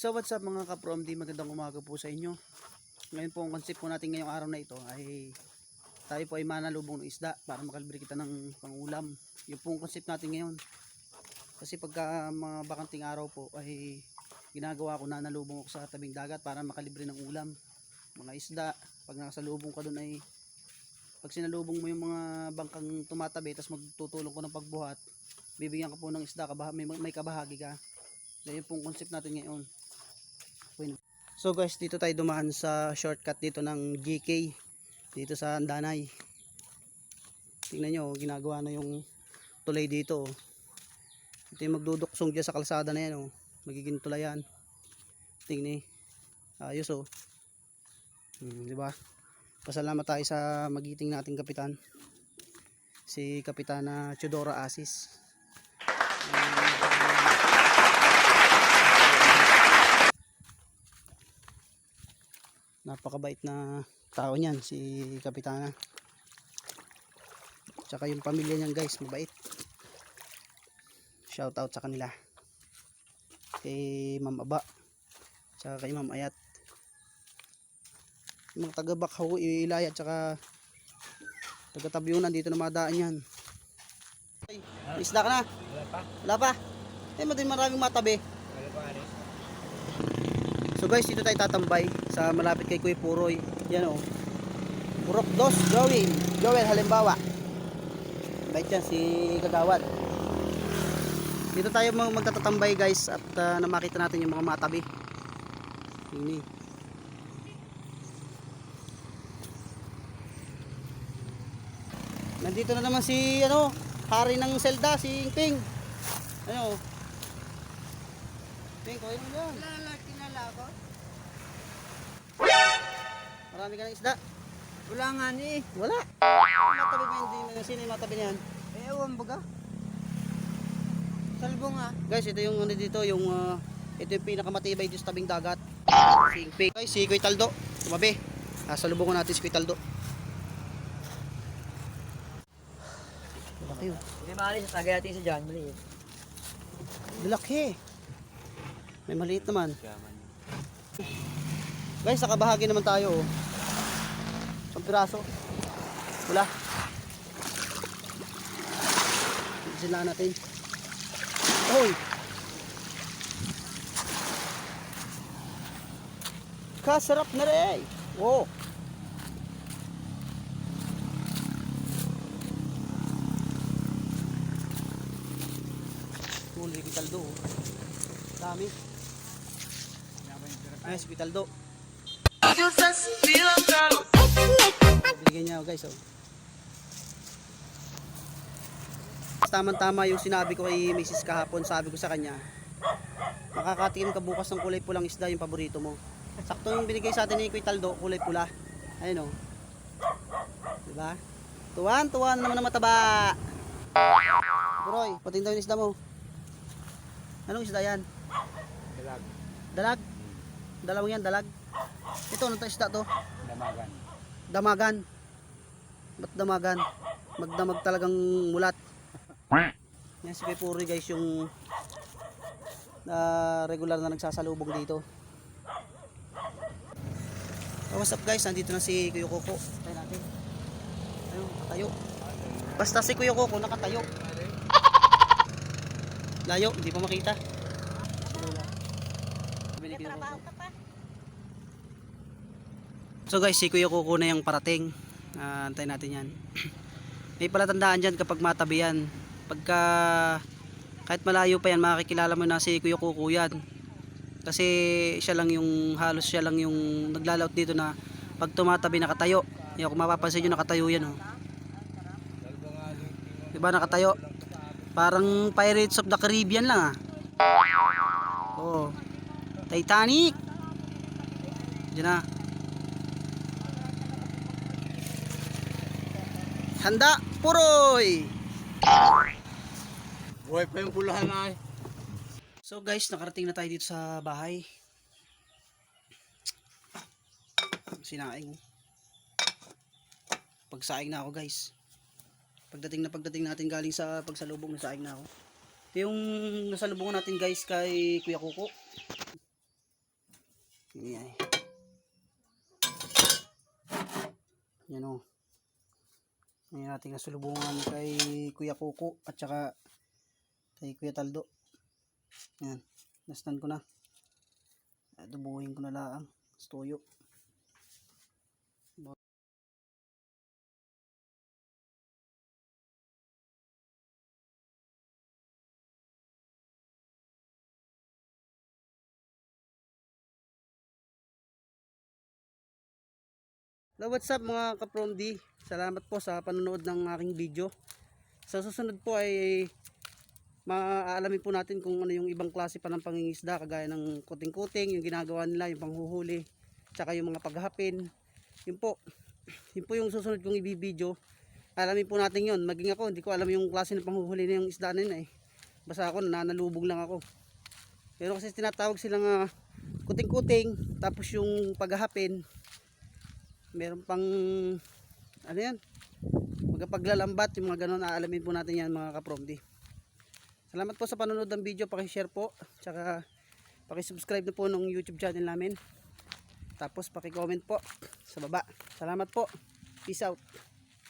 So what's up mga ka-prom di magandang umaga po sa inyo. Ngayon po ang concept po natin ngayong araw na ito ay tayo po ay manalubong ng isda para makalibre kita ng pangulam. Yung po ang concept natin ngayon. Kasi pagka mga bakanting araw po ay ginagawa ko na nalubong ako sa tabing dagat para makalibre ng ulam. Mga isda, pag nakasalubong ka doon ay pag sinalubong mo yung mga bangkang tumatabi tapos magtutulong ko ng pagbuhat, bibigyan ka po ng isda, kabaha, may, may kabahagi ka. So yun pong concept natin ngayon. So guys, dito tayo dumaan sa shortcut dito ng GK dito sa Andanay. Tingnan nyo, ginagawa na yung tulay dito. oh. Ito yung magduduksong dyan sa kalsada na yan. Oh. Magiging tulayan. Tingnan eh. Ayos oh. Hmm, di ba? Pasalamat tayo sa magiting nating kapitan. Si Kapitana Chudora Asis. Napakabait na tao niyan si Kapitana. Tsaka yung pamilya niyan guys mabait. Shout out sa kanila. Kay Ma'am Aba tsaka kay Ma'am Ayat. Yung mga taga Bakhaw Ilaya tsaka taga Tabyunan dito na madaan yan. Ay, isda ka na? Wala pa. wala pa? Eh maraming matabi. So guys, dito tayo tatambay sa malapit kay Kuya Puroy. Yan o. Purok dos, Joel. Joel, halimbawa. Bait yan, si Kagawad. Dito tayo mag magtatatambay guys at uh, na makita natin yung mga matabi. Ini. Nandito na naman si ano, hari ng Zelda, si Ping. Ano? Ping, kuya mo yan. Kilala, kilala ako. Marami ka ng isda. Wala nga ni. Wala. Matabi ba hindi sino yung matabi niyan? Eh, ewan baga. Salbo nga. Guys, ito yung ano dito, yung ah, ito yung pinakamatibay dito sa tabing dagat. Si Pig. Guys, si Kuy Taldo. Tumabi. Ah, salubungan natin si Kuy Taldo. Laki oh. Hindi maalis, tagay natin sa dyan. Maliit. Laki. May maliit naman. Guys, sa kabahagi naman tayo oh. Isang piraso. Wala. Sila natin. Hoy! Kasarap na rin! Wow! Huli kita do. Dami. Ay, si Pitaldo. Binigyan niya ako guys. Oh. Tama-tama yung sinabi ko kay Mrs. kahapon. Sabi ko sa kanya, makakatikim ka bukas ng kulay pulang isda yung paborito mo. Sakto yung binigay sa atin ni Kuy Taldo, kulay pula. Ayun oh. Diba? Tuwan, tuwan naman na mataba. Broy, pating daw yung isda mo. Anong isda yan? Dalag. Dalag? Dalawang yan, dalag. Ito, ano isda to? Damagan. Damagan. Ba't damagan? Magdamag talagang mulat. Yan si Pepuri guys yung na regular na nagsasalubong dito. Oh, what's up guys? Nandito na si Kuya Coco. Tayo natin. Ayun, nakatayo. Basta si Kuya Coco nakatayo. Layo, hindi pa makita. Ni Kuya Coco. So guys, si Kuya Kuko na yung parating. Ah, antayin natin yan. May palatandaan dyan kapag matabi yan. Pagka kahit malayo pa yan, makikilala mo na si Kuya Kuko yan. Kasi siya lang yung, halos siya lang yung naglalaut dito na pag tumatabi nakatayo. Yung kung mapapansin nyo nakatayo yan oh. Diba nakatayo? Parang Pirates of the Caribbean lang ah. Oh. Titanic. Diyan na. Handa, puroy! Buhay pa yung pulahan ay. So guys, nakarating na tayo dito sa bahay. Sinaing. Pagsaing na ako guys. Pagdating na pagdating natin galing sa pagsalubong, nasaing na ako. Ito yung nasalubungan natin guys kay Kuya Kuko. Ay. Yan o. Ngayon natin nasulubungan kay Kuya Kuko at saka kay Kuya Taldo. Yan. Nastan ko na. Adubuhin ko na lang. Stoyo. Hello, what's up mga kapromdi? Salamat po sa panonood ng aking video. Sa susunod po ay maaalamin po natin kung ano yung ibang klase pa ng pangingisda kagaya ng kuting-kuting, yung ginagawa nila, yung panghuhuli, tsaka yung mga paghapin. Yun po. Yun po yung susunod kong ibibideo. Alamin po natin yun. Maging ako, hindi ko alam yung klase ng panghuhuli na yung isda na yun eh. Basta ako, nananalubog lang ako. Pero kasi tinatawag silang ah, kuting-kuting, tapos yung paghapin, meron pang ano yan? Magpaglalambat yung mga ganun aalamin po natin yan mga kapromdi. Salamat po sa panonood ng video. Pakishare po. Tsaka pakisubscribe na po ng youtube channel namin. Tapos pakicomment po sa baba. Salamat po. Peace out